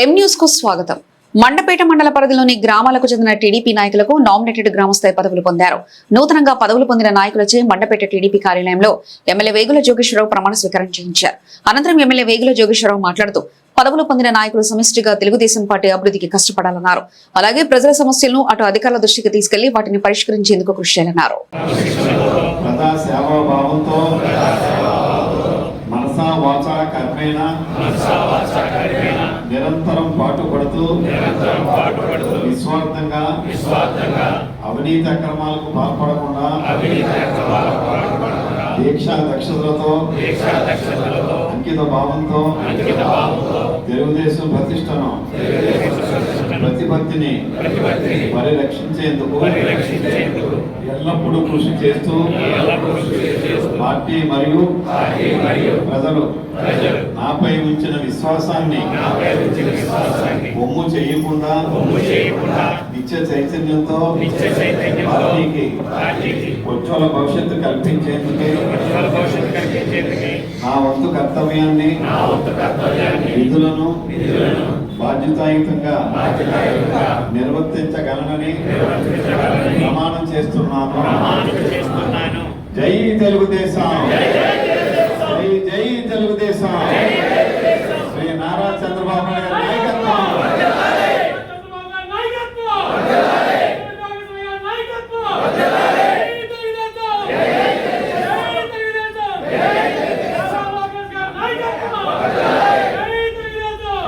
ఎం న్యూస్కు స్వాగతం. మండపేట మండల పరిధిలోని గ్రామాలకు చెందిన టీడీపీ నాయకులకు నామినేటెడ్ గ్రామస్థాయి పదవులు పొందారు. నూతనంగా పదవులు పొందిన నాయకులచే మండపేట టీడీపీ కార్యాలయంలో ఎమ్మెల్యే వేగుల జోగేశ్వరరావు ప్రమాణ స్వీకారం చేయించారు. అనంతరం ఎమ్మెల్యే వేగుల జోగేశ్వరరావు మాట్లాడుతూ పదవులు పొందిన నాయకులు సమిష్టిగా తెలుగుదేశం పార్టీ అభివృద్ధికి కష్టపడాలన్నారు. అలాగే ప్రజల సమస్యలను అటు అధికారుల దృష్టికి తీసుకెళ్ళి వాటిని పరిష్కరించేందుకు కృషి చేయాలన్నారు. మనసా వాచ కర్మేణ నిరంతరం పాటుపడుతూ నిస్వార్థంగా అవినీతి అక్రమాలకు పాల్పడకుండా దీక్షా దక్షతలతో అంకిత భావంతో తెలుగుదేశం ప్రతిష్టను ప్రతిపత్తిని పరిరక్షించేందుకు ఎల్లప్పుడూ కృషి చేస్తూ పార్టీ మరియు ప్రజలు నాపై ఉంచిన విశ్వాసాన్ని ఒమ్ము చేయకుండా నిత్య చైతన్యంతో పార్టీకి ఉజ్వల భవిష్యత్తు కల్పించేందుకే నా వంతు కర్తవ్యాన్ని విధులను బాధ్యతాయుతంగా నిర్వర్తించగలనని ప్రమాణం చేస్తున్నాను. జై తెలుగుదేశం. జై జై తెలుగుదేశం. శ్రీ నారా చంద్రబాబు నాయుడు నాయకత్వం చంద్రబాబు గారి నాయకత్వం చంద్రబాబు గారి నాయకత్వం జై తెలుగుదేశం జై తెలుగుదేశం చంద్రబాబు గారి నాయకత్వం జై తెలుగుదేశం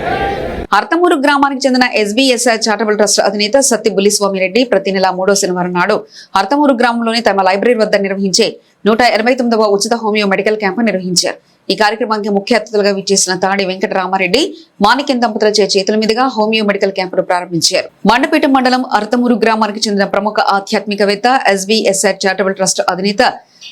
జై హర్తమూరు గ్రామానికి చెందిన ఎస్బీఎస్ఐ చారిటబుల్ ట్రస్ట్ అధినేత సత్తి బులిస్వామిరెడ్డి ప్రతి నెల మూడో శనివారం నాడు అర్తమూరు గ్రామంలోని తమ లైబ్రరీ వద్ద నిర్వహించే నూట తొమ్మిదవ ఉచిత హోమియో మెడికల్ క్యాంపు నిర్వహించారు. ఈ కార్యక్రమానికి ముఖ్య అతిథులుగా విచ్చేసిన తాడి వెంకటరామారెడ్డి మాణిక్యం దంపతుల చేతుల మీదుగా హోమియో మెడికల్ క్యాంపును ప్రారంభించారు. మండపేట మండలం అర్తమూరు గ్రామానికి చెందిన ప్రముఖ ఆధ్యాత్మికవేత్త ఎస్బీఎస్ఆర్ చారిటబుల్ ట్రస్ట్ అధినేత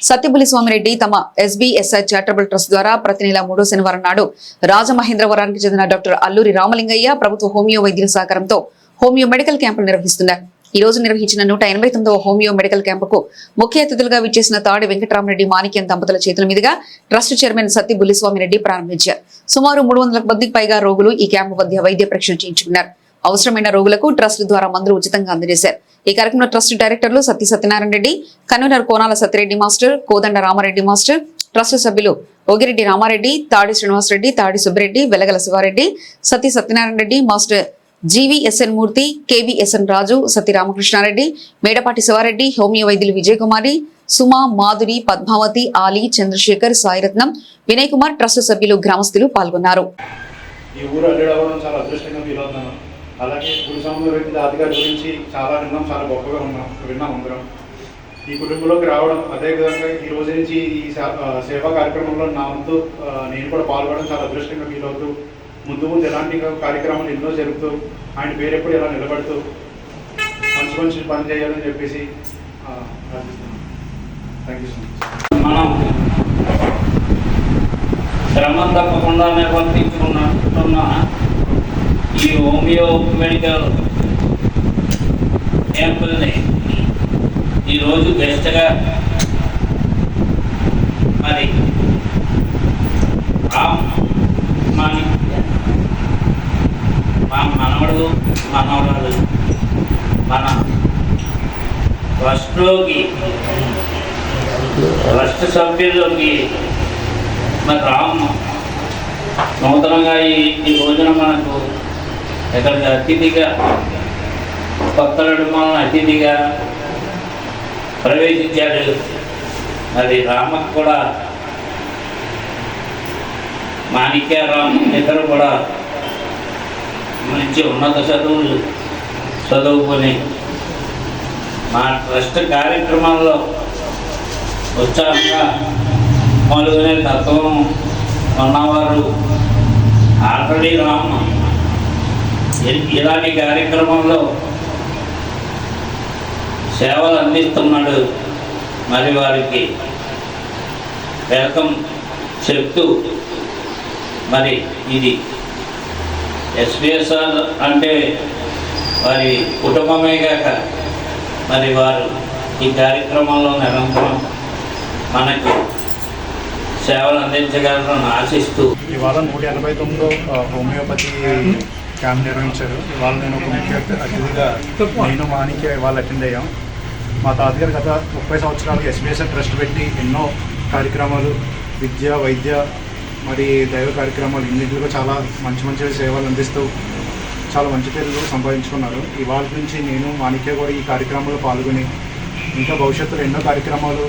సత్యబులి స్వామిరెడ్డి తమ ఎస్బీఎస్ఆర్ చారిటబుల్ ట్రస్ట్ ద్వారా ప్రతి నెల మూడో శనివారం నాడు రాజమహేంద్రవరానికి చెందిన డాక్టర్ అల్లూరి రామలింగయ్య ప్రభుత్వ హోమియో వైద్యుల సహకారంతో హోమియో మెడికల్ క్యాంపులు నిర్వహిస్తున్నారు. ఈ రోజు నిర్వహించిన నూట ఎనభై తొమ్మిదవ హోమియో మెడికల్ క్యాంపుకు ముఖ్య అతిథులుగా విచ్చేసిన తాడి వెంకటరామరెడ్డి మాణిక్యం దంపతుల చేతుల మీదుగా ట్రస్ట్ చైర్మన్ సత్తి బుల్లిస్వామిరెడ్డి ప్రారంభించారు. సుమారు మూడు వందల మందికి పైగా రోగులు ఈ క్యాంపు మధ్య వైద్య పరీక్షలు చేయించుకున్నారు. అవసరమైన రోగులకు ట్రస్ట్ ద్వారా మందులు ఉచితంగా అందజేశారు. ఈ కార్యక్రమంలో trust directors Satya Satyanarayana Reddy convener Konala Satyareddy master Kodanda Ramareddy master trust సభ్యులు Ogireddy Ramareddy Tadi Srinivasareddy Tadi Subbireddy Velagala Sivareddy Sati Satyanarayana Reddy master GVSN Murthy KVSN Raju Satyaramakrishnareddy Medapati Sivareddy homeo వైద్యులు Vijayakumari Suma Madhuri Padmavathi Ali Chandrasekhar Sairatnam Vinay Kumar trust సభ్యులు గ్రామస్తులు పాల్గొన్నారు. ఈ అలాగే గుడి సంబంధ వ్యక్తి గురించి చాలా విన్నాం చాలా గొప్పగా ఉన్నాం విన్నాం అందరం. ఈ కుటుంబంలోకి రావడం అదేవిధంగా ఈ రోజు నుంచి ఈ సేవా కార్యక్రమంలో నా వంతు నేను కూడా పాల్గొనడం చాలా అదృష్టంగా ఫీల్ అవుతూ ముందు ముందు ఎలాంటి కార్యక్రమాలు ఎన్నో జరుపుతూ ఆయన పేరెప్పుడు ఎలా నిలబడుతూ మంచి మంచి పని చేయాలని చెప్పేసి థ్యాంక్ యూ సో మచ్ మనం తప్పకుండా నిర్వర్తించుకున్నట్టున్న ఈ హోమియో మెడికల్ క్యాంపుల్ని ఈరోజు గెస్ట్గా మరి రామ్ మా మనవడు మనవరాలు మన ట్రస్ట్లోకి ట్రస్ట్ సభ్యుల్లోకి మరి రామ్ నూతనంగా ఈ భోజనం రోజున మనకు ఇక్కడికి అతిథిగా కొత్త మన అతిథిగా ప్రవేశించాడు. మరి రామకు కూడా మాణిక్య రామ్ ఇద్దరు కూడా మంచి ఉన్నత చదువులు చదువుకొని మా ట్రస్ట్ కార్యక్రమాల్లో ఉత్సాహంగా పాల్గొనే తత్వం ఉన్నవారు ఆల్రెడీ రామ్మ ఇలాంటి కార్యక్రమంలో సేవలు అందిస్తున్నాడు మరి వారికి. వెల్కమ్ చెప్తూ మరి ఇది. ఎస్బిఎస్ఆర్ అంటే వారి కుటుంబమే కాక మరి వారు ఈ కార్యక్రమంలో నిరంతరం మనకు సేవలు అందించగలరని ఆశిస్తూ ఇవాళ నూట ఎనభై తొమ్మిదో హోమియోపతి క్యాంప్ నిర్వహించారు. ఇవాళ నేను ఒక ముఖ్య అతిథిగా నేను మాణిక్య ఇవాళ అటెండ్ అయ్యాం. మా తాతగారు గత ముప్పై సంవత్సరాలుగా ఎస్బీఎస్ఆర్ ట్రస్ట్ పెట్టి ఎన్నో కార్యక్రమాలు విద్య వైద్య మరి దైవ కార్యక్రమాలు ఇన్నింటిలో చాలా మంచి మంచి సేవలు అందిస్తూ చాలా మంచి పేర్లు సంపాదించుకున్నారు. ఇవాళ నుంచి నేను మాణిక్య కూడా ఈ కార్యక్రమంలో పాల్గొని ఇంకా భవిష్యత్తులో ఎన్నో కార్యక్రమాలు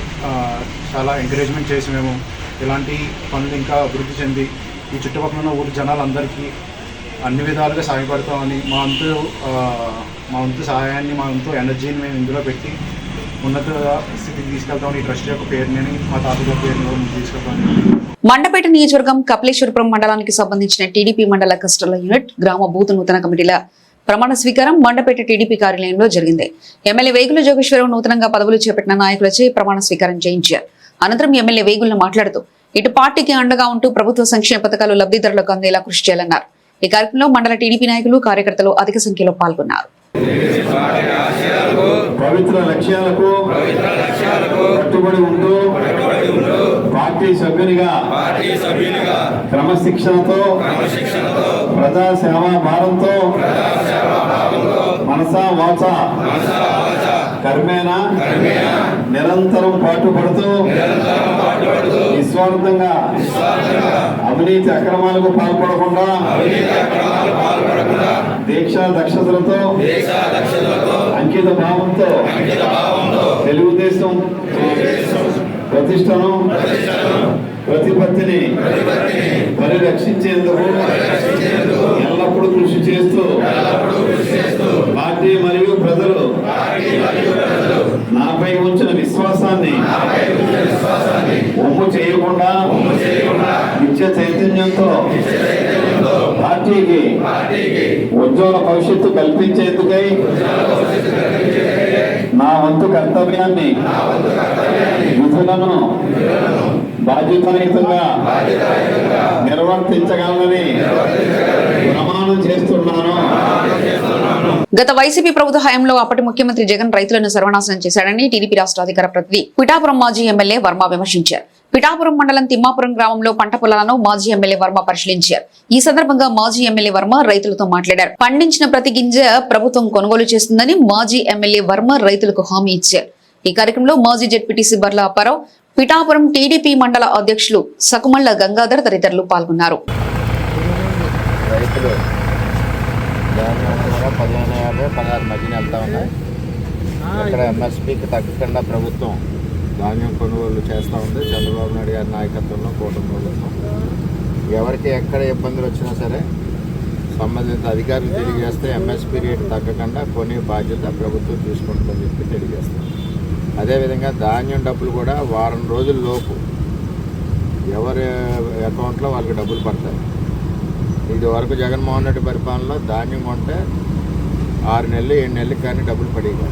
చాలా ఎంకరేజ్మెంట్ చేసి మేము ఇలాంటి పనులు ఇంకా అభివృద్ధి చెంది ఈ చుట్టుపక్కల ఉన్న ఊరి జనాలందరికీ అన్ని విధాలుగా సహాయపడతామని మా అంతు మా వంతు సహాయాన్ని మా వంతు ఎనర్జీని మేము ఇందులో పెట్టి ఉన్నత స్థితికి తీసుకెళ్తామని ఈ ట్రస్ట్ యొక్క పేరుని మా తాతగారి పేరుని తీసుకెళ్తామని. మండపేట నియోజకవర్గం కపిలేశ్వరపురం మండలానికి సంబంధించిన టీడీపీ మండల కస్టర్ల యూనిట్ గ్రామ బూత్ నూతన కమిటీల ప్రమాణ స్వీకారం మండపేట టీడీపీ కార్యాలయంలో జరిగింది. ఎమ్మెల్యే వేగుల జోగేశ్వరరావు నూతనంగా పదవులు చేపట్టిన నాయకులచే ప్రమాణ స్వీకారం చేయించారు. అనంతరం ఎమ్మెల్యే వేగులను మాట్లాడుతూ ఇటు పార్టీకి అండగా ఉంటూ ప్రభుత్వ సంక్షేమ పథకాలు లబ్ధిదారులకు అందేలా కృషి చేయాలన్నారు. ఈ కార్యక్రమంలో మండల టీడీపీ నాయకులు కార్యకర్తలు అధిక సంఖ్యలో పాల్గొన్నారు. పవిత్ర లక్ష్యాలకు కట్టుబడి ఉంటూ పార్టీ సభ్యునిగా క్రమశిక్షణతో ప్రజా సేవా భారంతో మనసా వాచ కర్మేన? నిరంతరం పాటుపడుతూ నిస్వార్థంగా అవినీతి అక్రమాలకు పాల్పడకుండా దీక్షా దక్షతలతో అంకిత భావంతో తెలుగుదేశం ప్రతిష్టను ప్రతిపత్తిని పరిరక్షించేందుకు ఎల్లప్పుడూ కృషి చేస్తూ పార్టీ మరియు ప్రజలు నాపై ఉంచిన విశ్వాసాన్ని ఒమ్ము చేయకుండా నిత్య చైతన్యంతో పార్టీకి ఉజ్వల భవిష్యత్తు కల్పించేందుకై నా వంతు కర్తవ్యాన్ని విధులను బాధ్యతాయుతంగా నిర్వర్తించగలనని ప్రమాణం చేస్తున్నాను. గత వైసీపీ ప్రభుత్వ హయాంలో అప్పటి ముఖ్యమంత్రి జగన్ రైతులను సర్వనాశనం చేశాడని టీడీపీ రాష్ట్ర అధికార ప్రతినిధి పిఠాపురం మాజీ ఎమ్మెల్యే వర్మ విమర్శించారు. పిఠాపురం మండలం తిమ్మాపురం గ్రామంలో పంట పొలాలను మాజీ ఎమ్మెల్యే వర్మ పరిశీలించారు. ఈ సందర్భంగా మాజీ ఎమ్మెల్యే వర్మ రైతులతో మాట్లాడారు. పండించిన ప్రతి గింజ ప్రభుత్వం కొనుగోలు చేస్తుందని మాజీ ఎమ్మెల్యే వర్మ రైతులకు హామీ ఇచ్చారు. ఈ కార్యక్రమంలో మాజీ జడ్పీటీసీ బర్ల అప్పారావు పిఠాపురం టీడీపీ మండల అధ్యక్షులు సకుమళ్ళ గంగాధర్ తదితరులు పాల్గొన్నారు. ధాన్యం కూడా పదిహేను యాభై పదహారు మధ్యన వెళ్తా ఉన్నాయి. ఇక్కడ ఎంఎస్పికి తగ్గకుండా ప్రభుత్వం ధాన్యం కొనుగోలు చేస్తూ ఉంది. చంద్రబాబు నాయుడు గారి నాయకత్వంలో కూటమి ప్రభుత్వం ఎవరికి ఎక్కడ ఇబ్బందులు వచ్చినా సరే సంబంధిత అధికారులు తెలియజేస్తే ఎంఎస్పీ రేటు తగ్గకుండా కొనే బాధ్యత ప్రభుత్వం తీసుకుంటుందని చెప్పి తెలియజేస్తాం. అదేవిధంగా ధాన్యం డబ్బులు కూడా వారం రోజుల లోపు ఎవరి అకౌంట్లో వాళ్ళకి డబ్బులు పడతాయి. ఇది వరకు జగన్మోహన్ రెడ్డి పరిపాలనలో ధాన్యం కొంటే ఆరు నెలలు ఏడు నెలలకు కానీ డబ్బులు పడేవి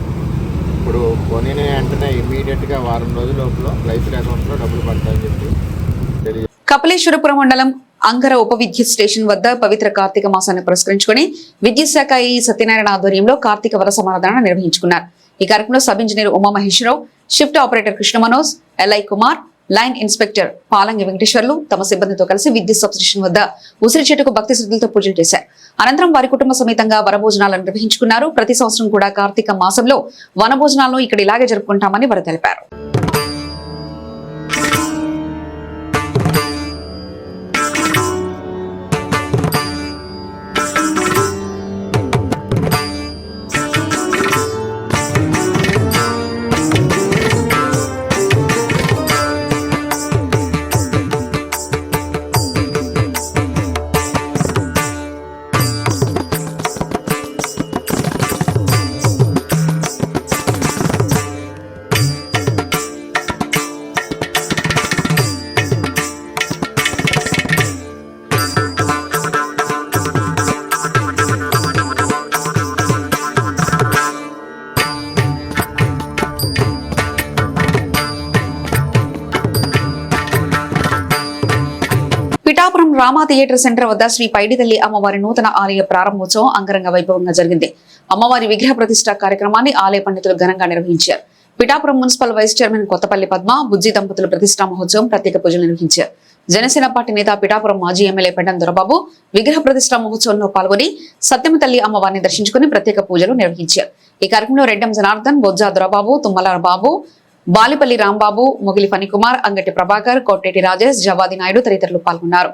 ఇప్పుడు కొనిన వెంటనే ఇమీడియట్గా వారం రోజుల లోపల రైతుల అకౌంట్లో డబ్బులు పడతాయని చెప్పి కపిలేశ్వరపురం మండలం అంగర ఉప విద్యుత్ స్టేషన్ వద్ద పవిత్ర కార్తీక మాసాన్ని పురస్కరించుకుని విద్యుత్ శాఖ ఈ సత్యనారాయణ ఆధ్వర్యంలో కార్తీక వర సమాధానం నిర్వహించుకున్నారు. ఈ కార్యక్రమంలో sub engineer Uma Maheswararao shift operator Krishna Manoj LI Kumar line inspector Palangi Venkateswarlu తమ సిబ్బందితో కలిసి విద్యుత్ సబ్స్టేషన్ వద్ద ఉసిరి చెట్టుకు భక్తి శ్రద్ధలతో పూజలు చేశారు. అనంతరం వారి కుటుంబ సమేతంగా వనభోజనాలను నిర్వహించుకున్నారు. ప్రతి సంవత్సరం కూడా కార్తీక మాసంలో వనభోజనాలను ఇక్కడ ఇలాగే జరుపుకుంటామని వారు తెలిపారు. పిఠాపురం రామా థియేటర్ సెంటర్ వద్ద శ్రీ పైడితల్లి అమ్మవారి నూతన ఆలయ ప్రారంభోత్సవం అంగరంగ వైభవంగా జరిగింది. అమ్మవారి విగ్రహ ప్రతిష్ట కార్యక్రమాన్ని ఆలయ పండితులు ఘనంగా నిర్వహించారు. Pithapuram municipal vice chairman Kothapalli Padma Bujji దంపతుల ప్రతిష్టా మహోత్సవం ప్రత్యేక పూజలు నిర్వహించారు. జనసేన పార్టీ నేత పిఠాపురం మాజీ ఎమ్మెల్యే పెండం దొరబాబు విగ్రహ ప్రతిష్టా మహోత్సవంలో పాల్గొని సత్యమ తల్లి అమ్మవారిని దర్శించుకుని ప్రత్యేక పూజలు నిర్వహించారు. ఈ కార్యక్రమంలో రెడ్డం జనార్దన్ బొజ్జా దొరబాబు తుమ్మల బాబు బాలిపల్లి రాంబాబు మొగిలి ఫణికుమార్ అంగటి ప్రభాకర్ కోటేటి రాజేష్ జవాది నాయుడు తదితరులు పాల్గొన్నారు.